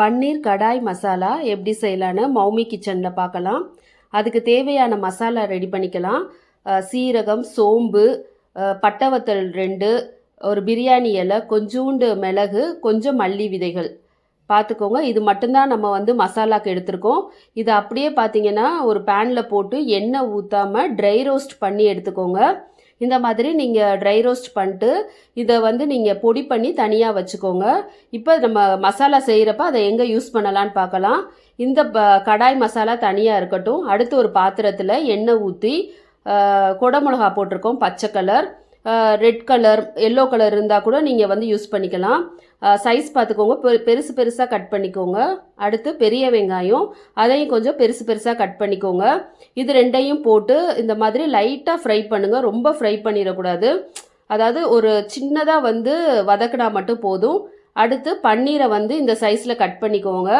பன்னீர் கடாய் மசாலா எப்படி செய்யலான்னு மௌமி கிச்சனில் பார்க்கலாம். அதுக்கு தேவையான மசாலா ரெடி பண்ணிக்கலாம். சீரகம் சோம்பு பட்டவத்தல் பட்டை வத்தல் ரெண்டு ஒரு பிரியாணி இலை கொஞ்சூண்டு மிளகு கொஞ்சம் மல்லி விதைகள். பார்த்துக்கோங்க இது மட்டும்தான் நம்ம வந்து மசாலாக்கு எடுத்திருக்கோம். இது அப்படியே பார்த்தீங்கன்னா ஒரு பேனில் போட்டு எண்ணெய் ஊற்றாமல் ட்ரை ரோஸ்ட் பண்ணி எடுத்துக்கோங்க. இந்த மாதிரி நீங்கள் ட்ரை ரோஸ்ட் பண்ணிட்டு இதை வந்து நீங்கள் பொடி பண்ணி தனியாக வச்சுக்கோங்க. இப்போ நம்ம மசாலா செய்கிறப்ப அதை எங்கே யூஸ் பண்ணலான்னு பார்க்கலாம். இந்த ப- கடாய் மசாலா தனியாக இருக்கட்டும். அடுத்து ஒரு பாத்திரத்தில் எண்ணெய் ஊற்றி கொடமிளகா போட்டிருக்கோம் பச்சை colour red colour yellow colour இருந்தால் கூட நீங்கள் வந்து யூஸ் பண்ணிக்கலாம். சைஸ் பார்த்துக்கோங்க. பெருசு பெருசாக கட் பண்ணிக்கோங்க. அடுத்து பெரிய வெங்காயம் அதையும் கொஞ்சம் பெருசு பெருசாக கட் பண்ணிக்கோங்க. இது ரெண்டையும் போட்டு இந்த மாதிரி லைட்டாக ஃப்ரை பண்ணுங்கள் ரொம்ப ஃப்ரை பண்ணிடக்கூடாது. அதாவது ஒரு சின்னதாக வந்து வதக்கினா மட்டும் போதும். அடுத்து பன்னீரை வந்து இந்த சைஸில் கட் பண்ணிக்கோங்க.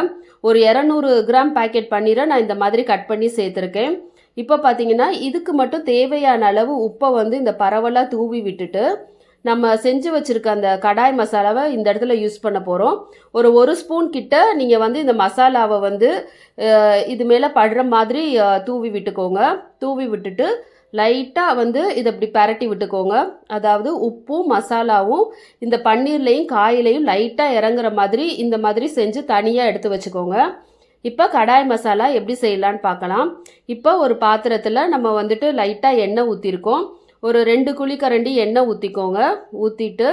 ஒரு இரநூறு கிராம் பேக்கெட் பன்னீரை நான் இந்த மாதிரி கட் பண்ணி சேர்த்துருக்கேன். இப்போ பார்த்தீங்கன்னா இதுக்கு மட்டும் தேவையான அளவு உப்பை வந்து இந்த பரவலாக தூவி விட்டுட்டு நம்ம செஞ்சு வச்சுருக்க அந்த கடாய் மசாலாவை இந்த இடத்துல யூஸ் பண்ண போகிறோம் ஒரு ஒரு ஸ்பூன் கிட்ட நீங்கள் வந்து இந்த மசாலாவை வந்து இது மேலே படுற மாதிரி தூவி விட்டுக்கோங்க. தூவி விட்டுட்டு லைட்டாக வந்து இதை இப்படி பரட்டி விட்டுக்கோங்க. அதாவது உப்பும் மசாலாவும் இந்த பன்னீர்லையும் காயிலையும் லைட்டாக இறங்குற மாதிரி இந்த மாதிரி செஞ்சு தனியாக எடுத்து வச்சுக்கோங்க. இப்போ கடாய் மசாலா எப்படி செய்யலான்னு பார்க்கலாம். இப்போ ஒரு பாத்திரத்தில் நம்ம வந்துட்டு லைட்டாக எண்ணெய் ஊற்றிருக்கோம் ஒரு ரெண்டு குழிக்கரண்டி எண்ணெய் ஊற்றிக்கோங்க ஊற்றிட்டு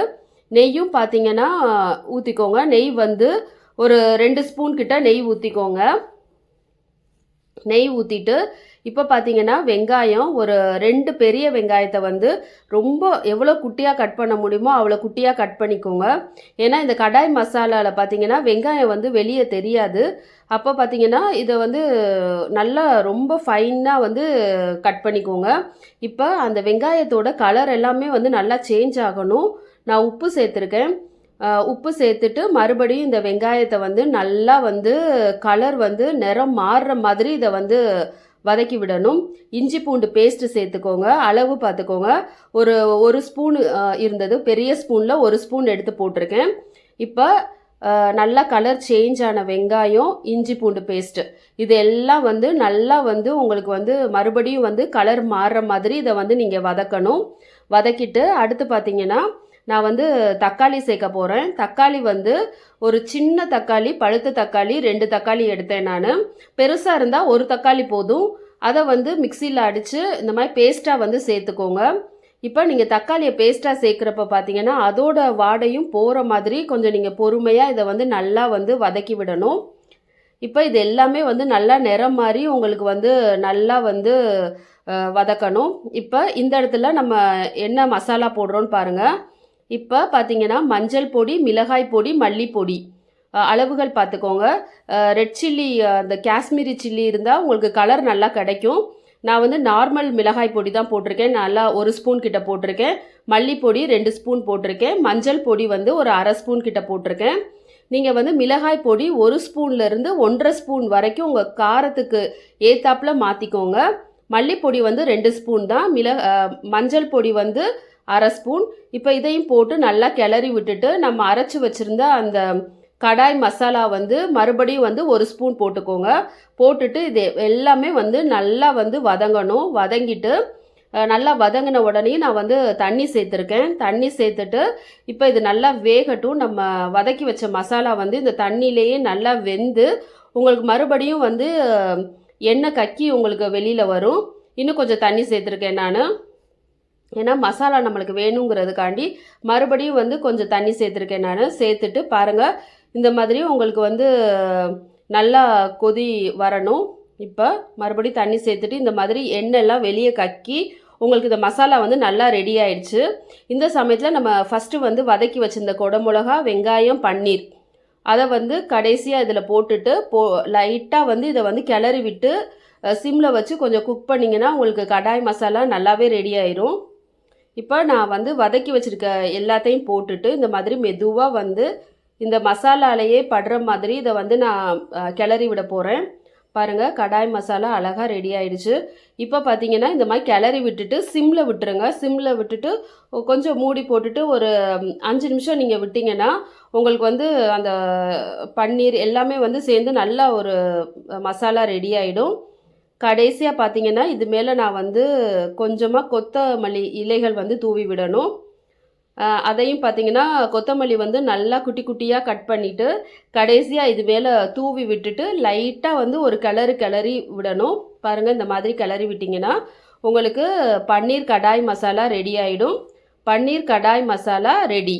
நெய்யும் பார்த்தீங்கன்னா ஊற்றிக்கோங்க நெய் வந்து ஒரு ரெண்டு ஸ்பூன் கிட்ட நெய் ஊற்றிக்கோங்க நெய் ஊற்றிட்டு இப்போ பார்த்தீங்கன்னா வெங்காயம் ஒரு ரெண்டு பெரிய வெங்காயத்தை வந்து ரொம்ப எவ்வளோ குட்டியாக கட் பண்ண முடியுமோ அவ்வளோ குட்டியாக கட் பண்ணிக்கோங்க. ஏன்னா இந்த கடாய் மசாலாவில் பார்த்தீங்கன்னா வெங்காயம் வந்து வெளியே தெரியாது. அப்போ பார்த்தீங்கன்னா இதை வந்து நல்லா ரொம்ப ஃபைனாக வந்து கட் பண்ணிக்கோங்க. இப்போ அந்த வெங்காயத்தோட கலர் எல்லாமே வந்து நல்லா சேஞ்ச் ஆகணும். நான் உப்பு சேர்த்துருக்கேன். உப்பு சேர்த்துட்டு மறுபடியும் இந்த வெங்காயத்தை வந்து நல்லா வந்து கலர் வந்து நிறம் மாறுற மாதிரி இதை வந்து வதக்கி விடணும். இஞ்சி பூண்டு பேஸ்ட்டு சேர்த்துக்கோங்க. அளவு பார்த்துக்கோங்க. ஒரு ஒரு ஸ்பூன் இருந்தது. பெரிய ஸ்பூனில் ஒரு ஸ்பூன் எடுத்து போட்டிருக்கேன். இப்போ நல்லா கலர் சேஞ்ச் ஆன வெங்காயம் இஞ்சி பூண்டு பேஸ்ட்டு இது எல்லாம் வந்து நல்லா வந்து உங்களுக்கு வந்து மறுபடியும் வந்து கலர் மாறுற மாதிரி இதை வந்து நீங்கள் வதக்கணும். வதக்கிட்டு அடுத்து பார்த்தீங்கன்னா நான் வந்து தக்காளி சேர்க்க போகிறேன் தக்காளி வந்து ஒரு சின்ன தக்காளி பழுத்த தக்காளி ரெண்டு தக்காளி எடுத்தேன் நான். பெருசாக இருந்தால் ஒரு தக்காளி போதும். அதை வந்து மிக்சியில் அடித்து இந்த மாதிரி பேஸ்ட்டாக வந்து சேர்த்துக்கோங்க. இப்போ நீங்கள் தக்காளியை பேஸ்ட்டாக சேர்க்குறப்ப பார்த்தீங்கன்னா அதோட வாடையும் போகிற மாதிரி கொஞ்சம் நீங்கள் பொறுமையாக இதை வந்து நல்லா வந்து வதக்கி விடணும். இப்போ இது எல்லாமே வந்து நல்லா நிறம் மாதிரி உங்களுக்கு வந்து நல்லா வந்து வதக்கணும். இப்போ இந்த இடத்துல நம்ம என்ன மசாலா போடுறோன்னு பாருங்கள் இப்போ பார்த்தீங்கன்னா மஞ்சள் பொடி மிளகாய் பொடி மல்லிப்பொடி. அளவுகள் பார்த்துக்கோங்க ரெட் சில்லி அந்த காஷ்மீரி சில்லி இருந்தால் உங்களுக்கு கலர் நல்லா கிடைக்கும். நான் வந்து நார்மல் மிளகாய் பொடி தான் போட்டிருக்கேன். நல்லா ஒரு ஸ்பூன் கிட்ட போட்டிருக்கேன். மல்லிப்பொடி ரெண்டு ஸ்பூன் போட்டிருக்கேன். மஞ்சள் பொடி வந்து ஒரு அரை ஸ்பூன் கிட்ட போட்டிருக்கேன். நீங்கள் வந்து மிளகாய் பொடி ஒரு ஸ்பூன்லேருந்து ஒன்றரை ஸ்பூன் வரைக்கும் உங்கள் காரத்துக்கு ஏத்தாப்பில் மாற்றிக்கோங்க மல்லிப்பொடி வந்து ரெண்டு ஸ்பூன் தான் மிள மஞ்சள் பொடி வந்து அரை ஸ்பூன். இப்போ இதையும் போட்டு நல்லா கிளறி விட்டுட்டு நம்ம அரைச்சி வச்சுருந்த அந்த கடாய் மசாலா வந்து மறுபடியும் வந்து ஒரு ஸ்பூன் போட்டுக்கோங்க. போட்டுட்டு இது எல்லாமே வந்து நல்லா வந்து வதங்கணும். வதங்கிட்டு நல்லா வதங்கின உடனே நான் வந்து தண்ணி சேர்த்துருக்கேன். தண்ணி சேர்த்துட்டு இப்போ இது நல்லா வேகட்டும். நம்ம வதக்கி வச்ச மசாலா வந்து இந்த தண்ணியிலேயே நல்லா வெந்து உங்களுக்கு மறுபடியும் வந்து எண்ணெய் கக்கி உங்களுக்கு வெளியில் வரும். இன்னும் கொஞ்சம் தண்ணி சேர்த்துருக்கேன் நான். ஏன்னா மசாலா நம்மளுக்கு வேணுங்கிறதுக்காண்டி மறுபடியும் வந்து கொஞ்சம் தண்ணி சேர்த்துருக்கேன் நான். சேர்த்துட்டு பாருங்கள் இந்த மாதிரி உங்களுக்கு வந்து நல்லா கொதி வரணும். இப்போ மறுபடியும் தண்ணி சேர்த்துட்டு இந்த மாதிரி எண்ணெய்லாம் வெளியே கக்கி உங்களுக்கு இந்த மசாலா வந்து நல்லா ரெடி ஆயிடுச்சு. இந்த சமயத்தில் நம்ம ஃபஸ்ட்டு வந்து வதக்கி வச்சிருந்த குடமிளகா வெங்காயம் பன்னீர் அதை வந்து கடைசியாக இதில் போட்டுட்டு போ லைட்டாக வந்து இதை வந்து கிளறி விட்டு சிம்மில் வச்சு கொஞ்சம் குக் பண்ணிங்கன்னா உங்களுக்கு கடாய் மசாலா நல்லாவே ரெடி ஆயிரும். இப்போ நான் வந்து வதக்கி வச்சுருக்க எல்லாத்தையும் போட்டுட்டு இந்த மாதிரி மெதுவாக வந்து இந்த மசாலாலேயே படுற மாதிரி இதை வந்து நான் கிளறி விட போகிறேன் பாருங்கள் கடாய் மசாலா அழகாக ரெடி ஆயிடுச்சு. இப்போ பார்த்தீங்கன்னா இந்த மாதிரி கிளறி விட்டுட்டு சிம்மில் விட்டுருங்க. சிம்மில் விட்டுட்டு கொஞ்சம் மூடி போட்டுட்டு ஒரு அஞ்சு நிமிஷம் நீங்கள் விட்டிங்கன்னா உங்களுக்கு வந்து அந்த பன்னீர் எல்லாமே வந்து சேர்ந்து நல்லா ஒரு மசாலா ரெடி ஆகிடும் கடைசியாக பார்த்தீங்கன்னா இது மேலே நான் வந்து கொஞ்சமாக கொத்தமல்லி இலைகள் வந்து தூவி விடணும். அதையும் பார்த்தீங்கன்னா கொத்தமல்லி வந்து நல்லா குட்டி குட்டியாக கட் பண்ணிவிட்டு கடைசியாக இது மேலே தூவி விட்டுட்டு லைட்டாக வந்து ஒரு கிளறு கிளறி விடணும். பாருங்கள் இந்த மாதிரி கிளறி விட்டிங்கன்னா உங்களுக்கு பன்னீர் கடாய் மசாலா ரெடி ஆகிடும் பன்னீர் கடாய் மசாலா ரெடி